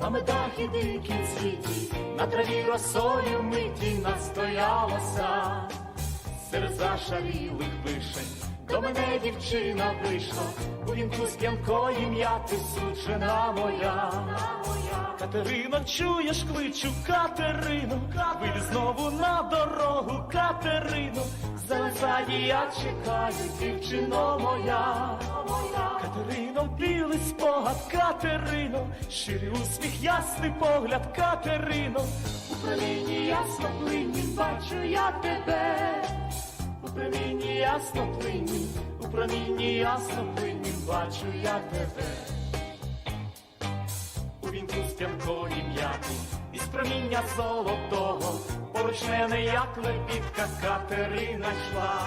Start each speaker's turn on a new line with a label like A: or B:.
A: на медах і дикім світі, на траві росою миті настоялася, серед зашарілих вишень, до мене дівчина вийшла, у вінку з п'янкої м'яти суджена моя.
B: Катерино, чуєш, кличу Катерино, вийди знову на дорогу, Катерино,
A: Залицяє, я чекаю, дівчино моя.
B: Катерино, щирий усміх, ясний погляд, Катерино,
A: У промінні ясно плині бачу я тебе, у промінні ясно плині, у промінні ясно плині бачу я тебе. У вінку з п'янкої м'яти, із проміння золотого, поруч мене, як лебідка Катерина йшла.